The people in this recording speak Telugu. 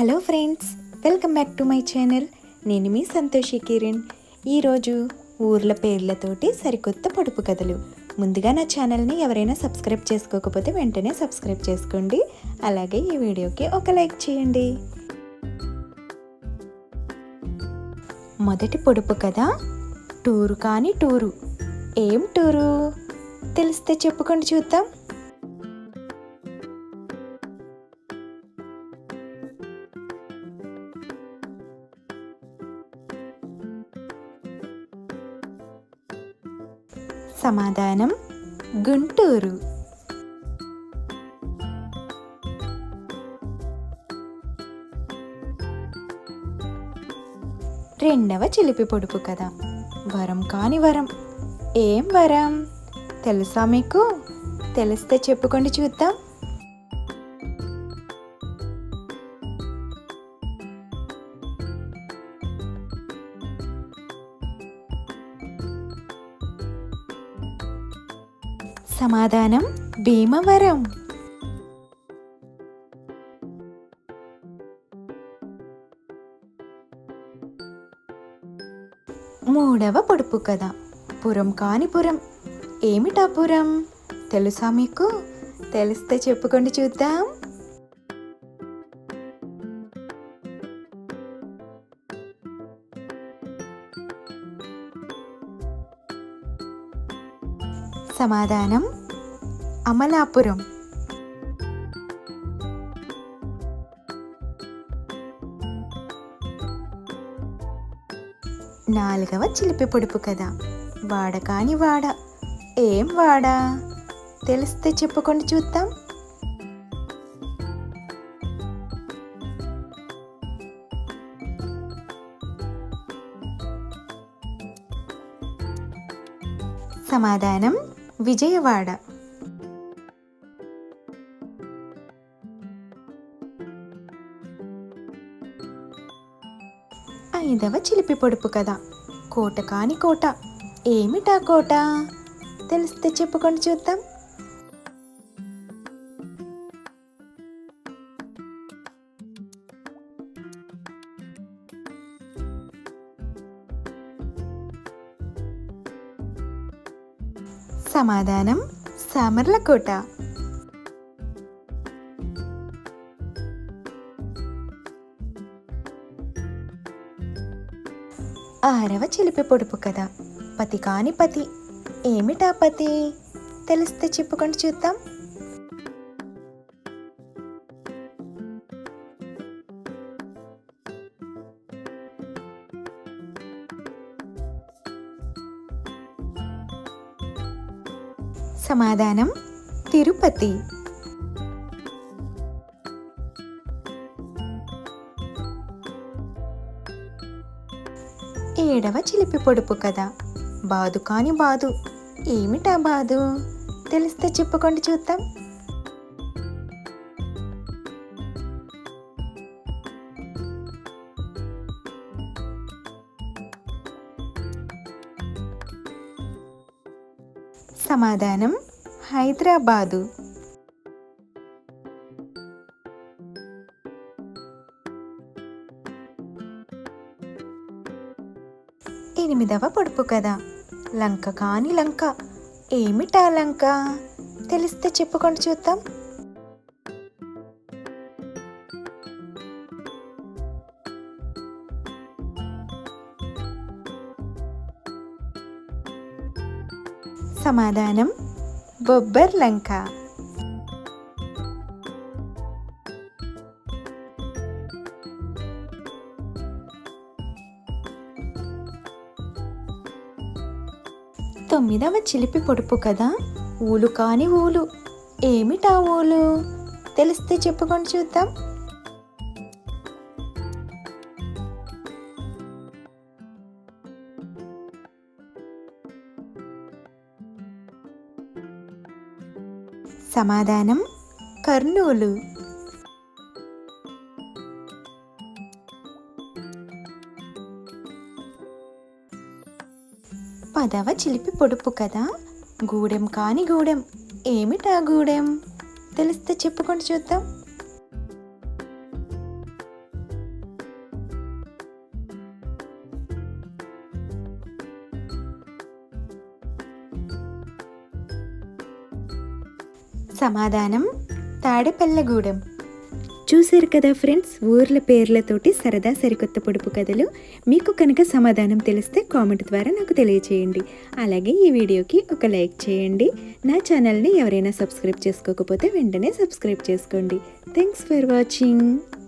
Hello friends welcome back to my channel. నేను మీ సంతోషి కిరణ్. ఈరోజు ఊర్ల పేర్లతోటి సరికొత్త పొడుపు కథలు. ముందుగా నా ఛానల్ని ఎవరైనా సబ్స్క్రైబ్ చేసుకోకపోతే వెంటనే సబ్స్క్రైబ్ చేసుకోండి. అలాగే ఈ వీడియోకి ఒక లైక్ చేయండి. మొదటి పొడుపు కథ టూరు కాని టూరు. ఏం టూరు? తెలిస్తే చెప్పుకొని చూద్దాం. సమాధానం గుంటూరు. రెండవ చిలిపి పొడుపు కథ. వరం కాని వరం. ఏం వరం? తెలుసా మీకు? తెలిస్తే చెప్పుకోండి చూద్దాం. సమాధానం భీమవరం. మూడవ పొడుపు కథ. పురం కాని పురం. ఏమిటా పురం? తెలుసా మీకు? తెలిస్తే చెప్పుకోండి చూద్దాం. సమాధానం అమలాపురం. నాలుగవ చిలిపి పొడుపు కథ. వాడ కాని వాడ. ఏం వాడా? తెలిస్తే చెప్పుకొని చూద్దాం. సమాధానం విజయవాడ. ఐదవ చిలిపి పొడుపు కథ. కోట కాని కోట. ఏమిటా కోట? తెలిస్తే చెప్పుకొని చూద్దాం. సమాధానం సామర్లకోట. ఆరవ చిలిపి పొడుపు కథ. పతి కాని పతి. ఏమిటా పతి? తెలిస్తే చెప్పుకొని చూద్దాం. సమాధానం తిరుపతి. ఏడవ చిలిపి పొడుపు కథ. బాదు కాని బాదు. ఏమిటా బాదు? తెలిస్తే చెప్పుకోండి చూద్దాం. సమాధానం హైదరాబాదు. ఎనిమిదవ పొడుపు కథ. లంక కాని లంక. ఏమిటా లంక? తెలిస్తే చెప్పుకొని చూద్దాం. సమాధానం బొబ్బర్ లంక. తొమ్మిదవ చిలిపి పొడుపు కదా? ఊలు కాని ఊలు. ఏమిటా ఊలు? తెలిస్తే చెప్పుకొని చూద్దాం. సమాధానం కర్నూలు. పదవ చిలిపి పొడుపు కదా? గూడెం కాని గూడెం. ఏమిటా గూడెం? తెలిస్తే చెప్పుకొని చూద్దాం. సమాధానం తాడేపల్లగూడెం. చూశారు కదా ఫ్రెండ్స్ ఊర్ల పేర్లతోటి సరదా సరికొత్త పొడుపు కథలు. మీకు కనుక సమాధానం తెలిస్తే కామెంట్ ద్వారా నాకు తెలియచేయండి. అలాగే ఈ వీడియోకి ఒక లైక్ చేయండి. నా ఛానల్ని ఎవరైనా సబ్స్క్రైబ్ చేసుకోకపోతే వెంటనే సబ్స్క్రైబ్ చేసుకోండి. Thanks for watching.